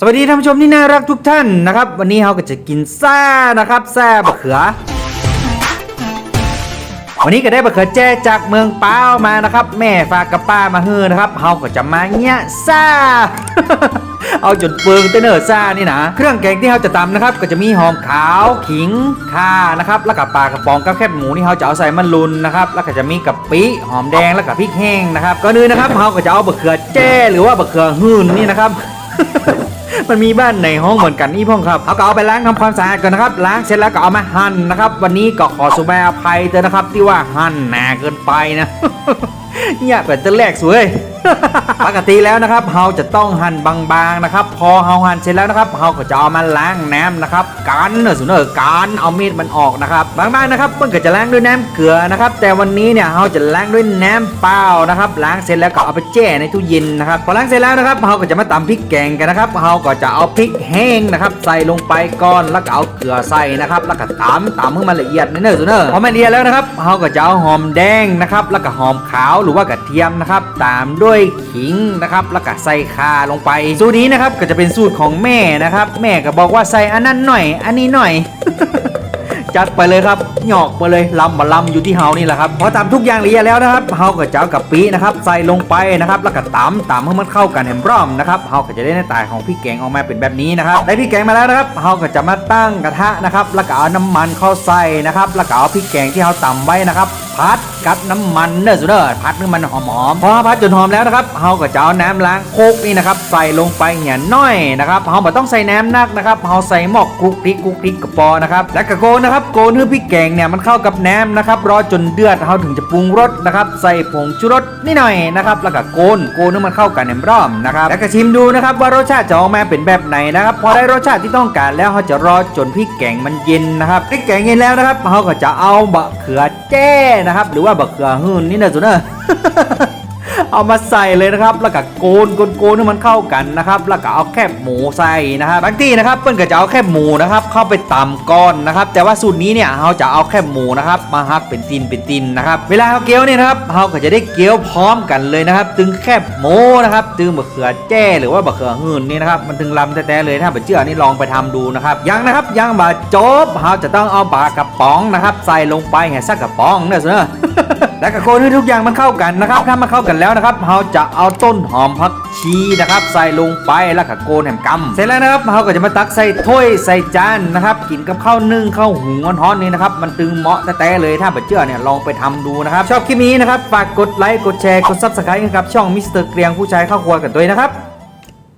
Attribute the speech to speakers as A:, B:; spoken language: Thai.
A: สวัสดีท่านผู้ชมที่น่ารักทุกท่านนะครับ วันนี้เราก็จะกินแซ่นะครับแซ่บะเขือ วันนี้ก็ได้บะเขือแจ้จากเมืองเป้ามานะครับ แม่ฝากกับป้ามาเฮือนะครับเราก็จะมาเนี้ยซ่เอาจนเปิงเตนเนอร์ซ่านี่นะเครื่องแกงที่เราจะตำนะครับ ก็จะมีหอมขาวขิงข่านะครับแล้วก็ปลากระป๋องกับแคบหมูที่เราจะเอาใส่มันลุนนะครับแล้วก็จะมีกะปิหอมแดงแล้วก็พริกแห้งนะครับก่อนอื่นนะครับเราก็จะเอาบะเขือแจ้หรือว่าบะเขือหื่นนี่นะครับ มันมีบ้านในห้องเหมือนกันนี่พ่องครับเอาก็เอาไปล้างทำความสะอาดก่อนนะครับ ล้างเสร็จแล้วก็เอามาหั่นนะครับ วันนี้ก็ขอสุบาพอภัยเถอะนะครับ ที่ว่าหั่นหนาเกินไปนะเนี่ยแบบจะแรกสวย ปกติแล้วนะครับเราจะต้องหั่นบางๆนะครับ พอเราหั่นเสร็จแล้วนะครับเราก็จะเอามาล้างน้ำนะครับกันเนอสุนเนอกันเอามีดมันออกนะครับบางบ้านนะครับเพิ่นก็จะล้างด้วยน้ำเกลือนะครับ แต่วันนี้เนี่ยเราจะล้างด้วยน้ำเปล่านะครับล้างเสร็จแล้วก็เอาไปแช่ในตู้เย็นนะครับพอล้างเสร็จแล้วนะครับเราก็จะมาตำพริกแกงกันนะครับเราก็จะเอาพริกแห้งนะครับ ใส่ลงไปก่อนแล้วก็เอาเกลือใส่นะครับ แล้วก็ตำตำให้มันละเอียดเนอสุนเนอพอมันละเอียดแล้วนะครับเราก็จะเอาหอมแดงนะครับ แล้วก็หอมขาวหรือว่ากระเทียมนะครับ ตามด้วยวยขิงนะครับแล้วก็ใส่ข่าลงไป สูตรนี้นะครับก็จะเป็นสูตรของแม่นะครับ แม่ก็บอกว่าใส่อันนั้นหน่อย อันนี้หน่อย จัดไปเลยครับหยอกไปเลยลำมาลำอยู่ที่เฮานี่แหละครับพอตำทุกอย่างละเอียดแล้วนะครับเฮาก็จะเอากะปินะครับใส่ลงไปนะครับแล้วก็ตำตำให้มันเข้ากันแหมร่อมนะครับเฮาก็จะได้หน้าตาของพี่แกงออกมาเป็นแบบนี้นะครับได้พี่แกงมาแล้วนะครับเฮาก็จะมาตั้งกระทะนะครับแล้วก็เอาน้ำมันเข้าใส่นะครับแล้วก็เอาพริกแกงที่เฮาตำไว้นะครับพัดกับน้ำมันเด้อสุดเด้อพัดให้มันหอมๆพอพัดจนหอมแล้วนะครับเฮาก็จะเอาน้ำล้างโคกนี่นะครับใส่ลงไปเหี่ยน้อยนะครับเฮาบ่ต้องใส่น้ำนักนะครับเฮาใส่หม้อคลุกพริกคลุกพริกกระปอนะครับแล้วก็โกนนะครับโกนให้พริกแกงเนี่ยมันเข้ากับน้ำนะครับรอจนเดือดเฮาถึงจะปรุงรสนะครับใส่ผงชูรสนิดหน่อยนะครับแล้วก็โกนโกนให้มันเข้ากันแหมร่อมนะครับแล้วก็ชิมดูนะครับว่ารสชาติจะออกมาเป็นแบบไหนนะครับพอได้รสชาติที่ต้องการแล้วเฮาจะรอจนพริกแกงมันเย็นนะครับพริกแกงเย็นแล้วนะครับเฮาก็จะเอาบะเขือแจ้นะครับหรือว่าบะเขือหื่นนี่นะสุดเนอะ เอามาใส่เลยนะครับ แล้วก็โกนโกนโกนให้มันเข้ากันนะครับ แล้วก็เอาแคบหมูใส่นะครับบางที่นะครับเปิ้ลก็จะเอาแคบหมูนะครับ เข้าไปตำก้อนนะครับ แต่ว่าสูตรนี้เนี่ยเราจะเอาแคบหมูนะครับมาฮักเป็นตินเป็นตินนะครับ เวลาเราเกี๊ยวเนี่ยนะครับเราก็จะได้เกี๊ยวพร้อมกันเลยนะครับ ตึงแคบหมูนะครับ ตึงบะเขือแจ้หรือว่าบะเขือหื่นนี่นะครับ มันถึงลำแท้ๆเลยถ้าบะเจื่อนี่ลองไปทำดูนะครับ ยังนะครับยังบะจบเราจะต้องเอาปลากระป๋องนะครับ ใส่ลงไปแห่สักกระป๋องเนี่ยเสนอ แล้วก็โคนให้ทุกอย่างมันเข้ากันนะครับ ถ้ามันเข้ากันแล้วนะครับเราจะเอาต้นหอมผักชีนะครับ ใส่ลงไปแล้วก็โกนแหมกำเสร็จแล้วนะครับเราก็จะมาตักใส่ถ้วยใส่จานนะครับ กินกับข้าวนึ่งข้าวหุงร้อนๆนี่นะครับ มันตึงเหมาะแต่เลยถ้าเชื่อเนี่ยลองไปทำดูนะครับ ชอบคลิปนี้นะครับ ฝากกดไลค์กดแชร์กดซับสไครต์กับช่องมิสเตอร์เกรียงผู้ชายข้าวครัวกันด้วยนะครับ